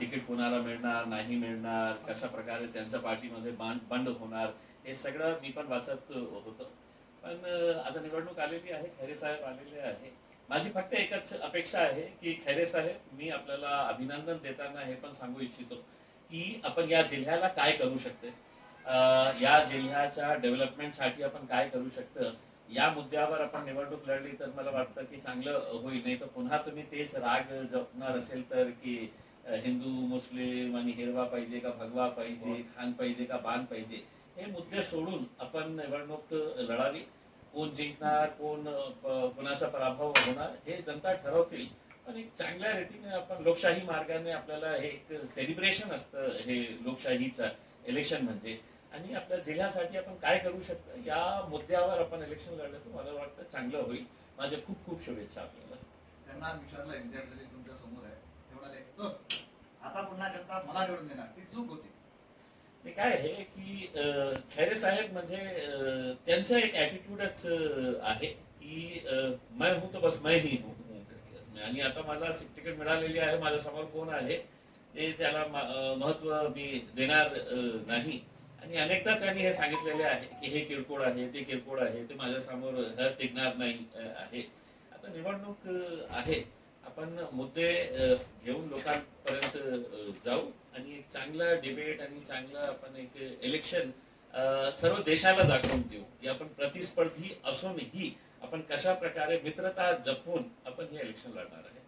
Ticket कोणाला मिळणार नाही मिळणार कशा प्रकारे त्यांच्या पार्टीमध्ये बांध बंड होणार हे सगळं मी पण वाचत होतो. पण आता निवडणूक आलेली आहे खैरे साहेब आलेले आहे. माझी फक्त एकच अपेक्षा आहे की खैरे साहेब मी आपल्याला अभिनंदन देताना हे पण सांगू इच्छितो की आपण या जिल्ह्याला काय करू शकते? या जिल्ह्याच्या डेव्हलपमेंटसाठी आपण काय करू शकतं? या मुद्द्यावर आपण निवडणूक लढली तर मला वाटतं की चांगलं होईल. नाही तर पुन्हा तुम्ही तेच राग जपणार असेल तर की हिंदू मुस्लिम आणि हिरवा पाहिजे का भगवा पाहिजे खान पाहिजे का बाण पाहिजे हे मुद्दे सोडून आपण निवडणूक लढावी. कोण जिंकणार कोण कोणाचा पराभव होणार हे जनता ठरवतील. पण एक चांगल्या रीतीने आपण लोकशाही मार्गाने आपल्याला हे एक सेलिब्रेशन असतं हे लोकशाहीचं इलेक्शन म्हणजे. आणि आपल्या जिल्ह्यासाठी आपण काय करू शकतो? या मुद्द्यावर आपण इलेक्शन लढलं तर मला वाटतं चांगलं होईल. माझे खूप खूप शुभेच्छा आपल्याला. त्यांना विचारलं इंडिया जरी तुमच्यासमोर आहे ते म्हणाले "हो, आता पुन्हा जनता देणार. ती चूक होती. काय आहे की खैरे साहेब म्हणजे त्यांचा त्यांचं एक ॲटिट्यूडच आहे की मैं हूं तो बस मैं ही हूं. आणि आता मला तिकीट मिळालेली आहे माझ्यासमोर कोण आहे ते त्याला महत्त्व मी देणार नाही. आणि अनेकदा त्यांनी हे सांगितलेले आहे की हे किरकोळ आहे ते किरकोळ आहे ते माझ्यासमोर टिकणार नाही आहे. आता निवडणूक आहे. आपण मुद्दे घेऊन लोकांपर्यंत जाऊ आणि एक चांगला डिबेट आणि चांगला आपण एक इलेक्शन सर्व देशाला दाखवून देऊ. की आपण प्रतिस्पर्धी असूनही आपण कशा प्रकारे मित्रता जपून आपण हे इलेक्शन लढणार आहे.